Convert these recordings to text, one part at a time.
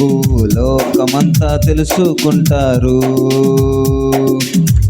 భూలోకమంతా తెలుసుకుంటారు.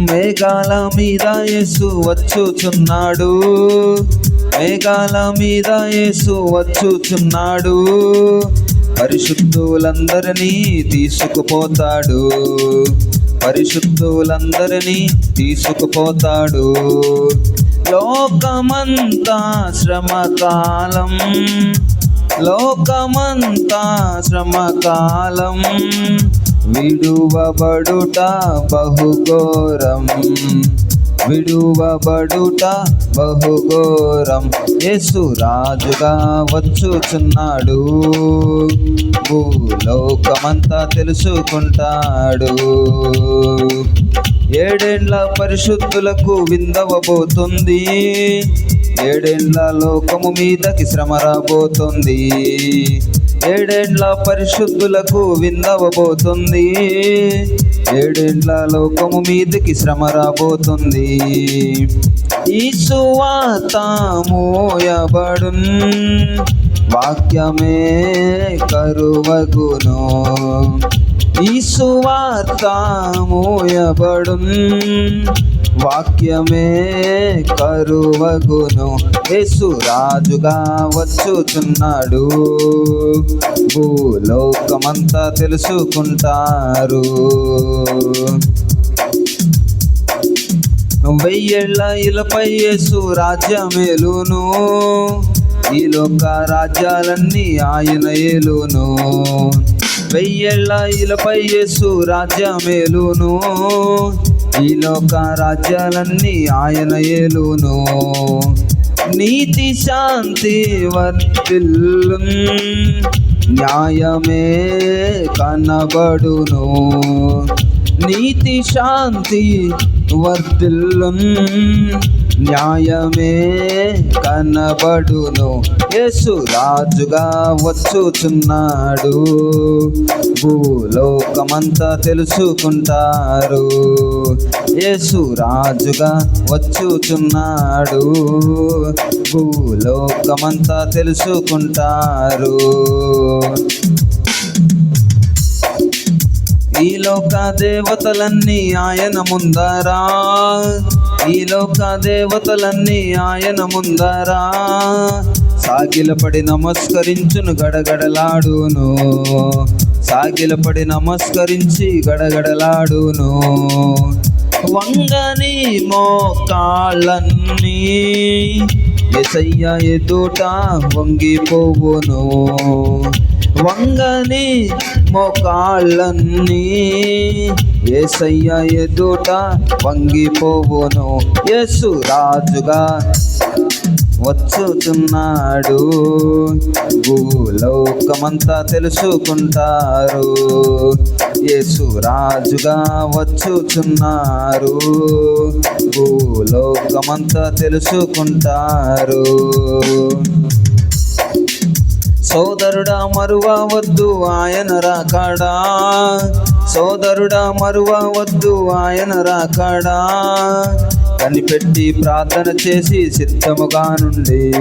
మేఘాల మీద యేసు వచ్చుచున్నాడు. మేఘాల మీద యేసు వచ్చుచున్నాడు. పరిశుద్ధులందరినీ తీసుకుపోతాడు. పరిశుద్ధులందరినీ తీసుకుపోతాడు. లోకమంతా శ్రమకాలం. లోకమంతా శ్రమకాలం. విడువబడుట బహుఘోరం. విడువబడుట బహుఘోరం. యేసు రాజుగా వచ్చుచున్నాడు. భూలోకమంతా తెలుసుకుంటాడు. ఏడేండ్ల పరిశుద్ధులకు విందవబోతుంది. ఏడేండ్ల లోకము మీదకి శ్రమ రాబోతుంది. ఏడేండ్ల పరిశుద్ధులకు విందవబోతుంది. ఏడేండ్ల లోకము మీదకి శ్రమ రాబోతుంది. ఈ సువాత మోయబడున్. వాక్యమే కరువగును. ఈ సువార్త వాక్యమే కరువగును. యేసు రాజుగా వచ్చుచున్నాడు. భూలోకమంతా తెలుసుకుంటారు. వెయ్యేళ్ళ ఇలపై యేసు రాజ్యమేలును. ఈ లోక రాజ్యాలన్నీ ఆయన ఏలును. వెయ్యేళ్ళ ఇలపై యేసు రాజ్యమేలును. ఈ లోక రాజ్యాలన్నీ ఆయన ఏలును. నీతి శాంతి వర్తిల్లు న్యాయమే కనబడును. నీతి శాంతి వర్తిల్లు న్యాయమే కనబడును. యేసు రాజుగా వచ్చుచున్నాడు. భూలోకమంతా తెలుసుకుంటారు. యేసు రాజుగా వచ్చుచున్నాడు. భూలోకమంతా తెలుసుకుంటారు. ఈ లోక దేవతలన్నీ ఆయన ముందరా. ఈ లోక దేవతలన్నీ ఆయన ముందరా. సాగిలపడి నమస్కరించును గడగడలాడును. సాగిలపడి నమస్కరించి గడగడలాడును. వంగని మోకాళ్ళన్నీ ఎసయ్య ఎదుట వంగిపోవును. వంగని మోకాళ్ళన్నీ ఏసయ్య ఎదుట వంగిపోవును. యేసు రాజుగా వచ్చుతున్నాడు భూలోకమంతా తెలుసుకుంటారు. యేసు రాజుగా వచ్చుచున్నారు. భూలోకమంతా తెలుసుకుంటారు. సోదరుడా మరువవద్దు ఆయన రాకాడా. సోదరుడా మరువవద్దు ఆయన రాకాడా. కనిపెట్టి ప్రార్థన చేసి సిద్ధముగా నుండి.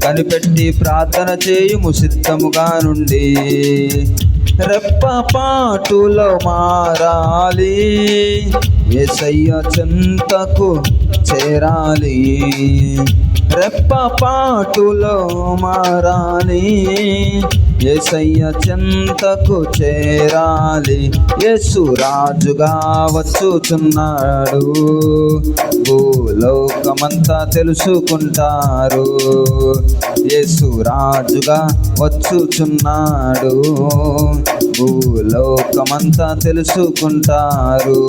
కనిపెట్టి ప్రార్థన చేయుము సిద్ధముగా నుండి. రెప్పపాటులో మారాలి. ఎసయ్య చెంతకు చేరాలి. రెప్పపాటులో మారాలి. ఏసయ్య చెంతకు చేరాలి. యేసు రాజుగా వచ్చుచున్నాడు. భూలోకమంతా తెలుసుకుంటారు. యేసు రాజుగా వచ్చుచున్నాడు. భూలోకమంతా తెలుసుకుంటారు.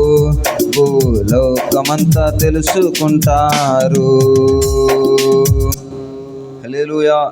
భూలోకమంతా తెలుసుకుంటారు. హల్లెలూయా.